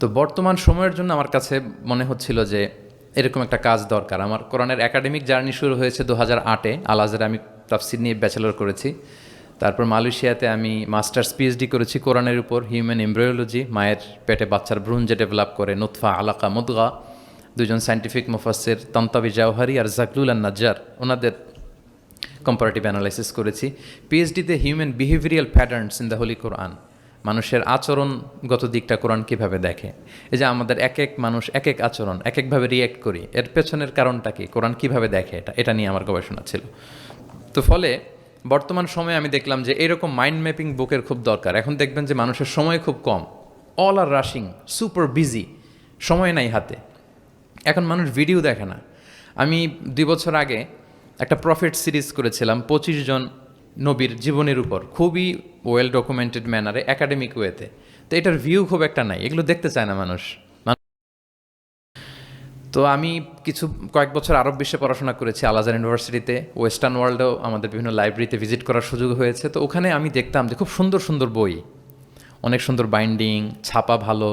তো বর্তমান সময়ের জন্য আমার কাছে মনে হচ্ছিল যে এরকম একটা কাজ দরকার। আমার কোরআনের একাডেমিক জার্নি শুরু হয়েছে দু হাজার আটে। আল আজহারে আমি তাফসির নিয়ে ব্যাচেলর করেছি। তারপর মালয়েশিয়াতে আমি মাস্টার্স, পিএইচডি করেছি কোরআনের উপর, হিউম্যান এমব্রয়োলজি মায়ের পেটে বাচ্চার ভ্রূণ যে ডেভেলপ করে নুৎফা আলাকা, মুদগা দুজন সায়েন্টিফিক মুফাসের তন্তাবি জাওহারি আর জাকলুল আর নাজ্জার, ওনাদের কম্পারেটিভ অ্যানালাইসিস করেছি। পিএইচডিতে human behavioural patterns in the holy Quran মানুষের আচরণগত দিকটা কোরআন কীভাবে দেখে? এই যে আমাদের এক এক মানুষ, এক এক আচরণ, এক একভাবে রিয়্যাক্ট করি, এর পেছনের কারণটা কি? কোরআন কীভাবে দেখে এটা? এটা নিয়ে আমার গবেষণা ছিল। তো ফলে বর্তমান সময়ে আমি দেখলাম যে এরকম মাইন্ড ম্যাপিং বুকের খুব দরকার। এখন দেখবেন যে মানুষের সময় খুব কম। All are rushing super busy সময় নাই হাতে। এখন মানুষ ভিডিও দেখে না। আমি দুই বছর আগে একটা প্রফিট সিরিজ করেছিলাম, পঁচিশ জন নবীর জীবনের উপর খুবই ওয়েল ডকুমেন্টেড ম্যানারে একাডেমিক ওয়েতে তো এটার ভিউ খুব একটা নাই, এগুলো দেখতে চায় না মানুষ। তো আমি কিছু, কয়েক বছর আরব বিশ্বে পড়াশোনা করেছি আলাজার ইউনিভার্সিটিতে, ওয়েস্টার্ন ওয়ার্ল্ডেও আমাদের বিভিন্ন লাইব্রেরিতে ভিজিট করার সুযোগ হয়েছে। তো ওখানে আমি দেখতাম যে খুব সুন্দর সুন্দর বই। অনেক সুন্দর বাইন্ডিং ছাপা ভালো,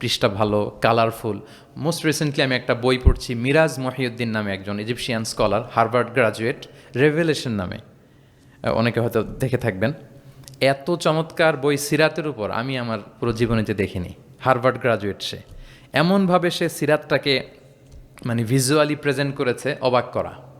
পৃষ্ঠা ভালো কালারফুল মোস্ট রিসেন্টলি আমি একটা বই পড়ছি, মিরাজ মহিউদ্দিন নামে একজন Egyptian scholar Harvard graduate revelation নামে। অনেকে হয়তো দেখে থাকবেন। এত চমৎকার বই সিরাতের উপর আমি আমার পুরো জীবনেতে দেখিনি। হার্ভার্ড গ্রাজুয়েট সে। এমনভাবে সে সিরাতটাকে মানে ভিজুয়ালি প্রেজেন্ট করেছে, অবাক করা।